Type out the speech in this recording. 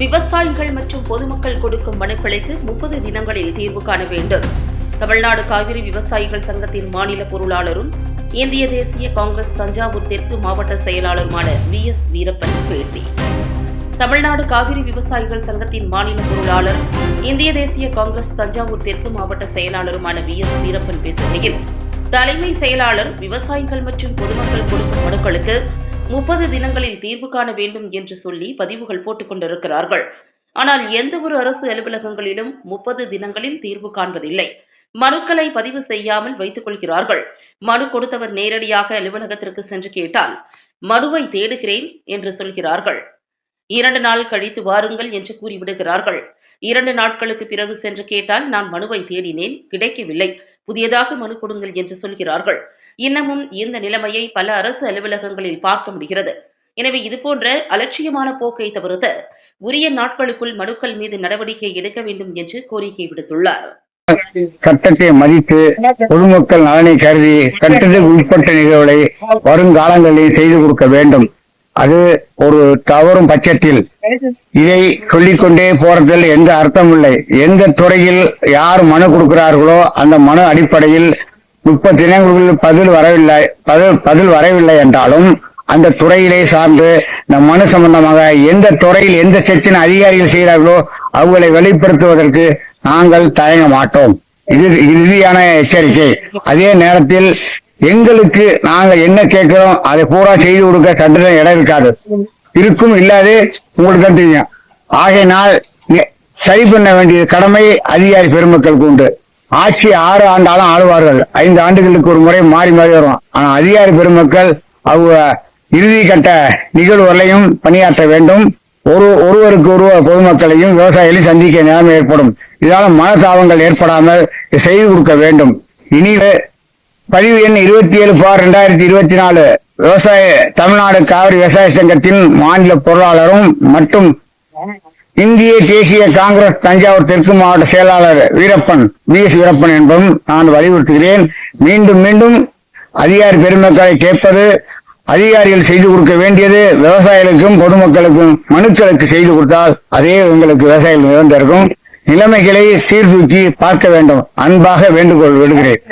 விவசாயிகள் மற்றும் பொதுமக்கள் கொடுக்கும் மனுக்களுக்கு முப்பது தினங்களில் தீர்வு காண வேண்டும். தமிழ்நாடு காவிரி விவசாயிகள் சங்கத்தின் மாநில பொருளாளரும் இந்திய தேசிய காங்கிரஸ் தஞ்சாவூர் தெற்கு மாவட்ட செயலாளருமான வி. எஸ். வீரப்பன் பேட்டி. தமிழ்நாடு காவிரி விவசாயிகள் சங்கத்தின் மாநில பொருளாளர் இந்திய தேசிய காங்கிரஸ் தஞ்சாவூர் தெற்கு மாவட்ட செயலாளருமான வி. எஸ். வீரப்பன் பேசுகையில் தலைமை செயலாளர் விவசாயிகள் மற்றும் பொதுமக்கள் கொடுக்கும் மனுக்களுக்கு முப்பது தினங்களில் தீர்வு காண வேண்டும் என்று சொல்லி பதிவுகள் போட்டுக் கொண்டிருக்கிறார்கள் ஆனால் எந்த ஒரு அரசு அலுவலகங்களிலும் முப்பது தினங்களில் தீர்வு காண்பதில்லை. மனுக்களை பதிவு செய்யாமல் வைத்துக் கொள்கிறார்கள். மனு கொடுத்தவர் நேரடியாக அலுவலகத்திற்கு சென்று கேட்டால் மனுவை தேடுகிறேன் என்று சொல்கிறார்கள். இரண்டு நாள் கழித்து வாருங்கள் என்று கூறிவிடுகிறார்கள். இரண்டு நாட்களுக்கு பிறகு சென்று கேட்டால் நான் மனுவை தேடினேன் கிடைக்கவில்லை. புதியதாக மனு கொடுங்கள் என்று சொல்கிறார்கள். இன்னமும் இந்த நிலைமையை பல அரசு அலுவலகங்களில் பார்க்க முடிகிறது. எனவே இதுபோன்ற அலட்சியமான போக்கை தவிர்த்து உரிய நாட்களுக்குள் மனுக்கள் மீது நடவடிக்கை எடுக்க வேண்டும் என்று கோரிக்கை விடுத்துள்ளார். சட்டத்தை மதித்து பொதுமக்கள் நலனை கருதி சட்டத்துக்கு உட்பட்ட நிகழ்வுகளை வருங்காலங்களில் செய்து கொடுக்க வேண்டும். அது ஒரு தவறும் பட்சத்தில் இதை சொல்லிக்கொண்டே போறதில் எந்த அர்த்தம் இல்லை எந்த துறையில் யார் மனு கொடுக்கிறார்களோ அந்த மனு அடிப்படையில் முப்பது தினங்களுக்குள் பதில் வரவில்லை பதில் பதில் வரவில்லை என்றாலும் அந்த துறையிலே சார்ந்து நம் மனு சம்பந்தமாக எந்த துறையில் எந்த செக்ஷன் அதிகாரிகள் செய்கிறார்களோ அவங்களை வெளிப்படுத்துவதற்கு நாங்கள் தயங்க மாட்டோம். இது இறுதியான எச்சரிக்கை. அதே நேரத்தில் எங்களுக்கு நாங்கள் என்ன கேட்கிறோம் அதை பூரா செய்து கொடுக்க சட்டத்தில் இடம் இருக்காது. இருக்கும் இல்லாது உங்களுக்கு தான் தெரியும். ஆகையினால் சரி பண்ண வேண்டிய கடமை அதிகாரி பெருமக்களுக்கு உண்டு. ஆட்சி ஆறு ஆண்டாலும் ஆளுவார்கள். ஐந்து ஆண்டுகளுக்கு ஒரு முறை மாறி மாறி வரும் ஆனா அதிகாரி பெருமக்கள் அவங்க இறுதி கட்ட நிகழ்வுகளையும் பணியாற்ற வேண்டும். ஒரு ஒருவருக்கு ஒருவர் பொதுமக்களையும் விவசாயிகளையும் சந்திக்க நிலைமை ஏற்படும். இதனால மனசாபங்கள் ஏற்படாமல் செய்து கொடுக்க வேண்டும். இனி பதிவு எண் இருபத்தி ஏழு பார் ரெண்டாயிரத்தி இருபத்தி நாலு. விவசாய தமிழ்நாடு காவிரி விவசாய சங்கத்தின் மாநில பொருளாளரும் மற்றும் இந்திய தேசிய காங்கிரஸ் தஞ்சாவூர் தெற்கு மாவட்ட செயலாளர் வீரப்பன் வி எஸ் வீரப்பன் என்பதும் நான் வலியுறுத்துகிறேன். மீண்டும் மீண்டும் அதிகாரி பெருமக்களை கேட்பது அதிகாரிகள் செய்து கொடுக்க வேண்டியது விவசாயிகளுக்கும் பொதுமக்களுக்கும் மனுக்களுக்கு செய்து கொடுத்தால் அதே உங்களுக்கு விவசாயிகள் நிறந்திருக்கும் நிலைமைகளை சீர்தூக்கி பார்க்க வேண்டும். அன்பாக வேண்டுகோள் விடுகிறேன்.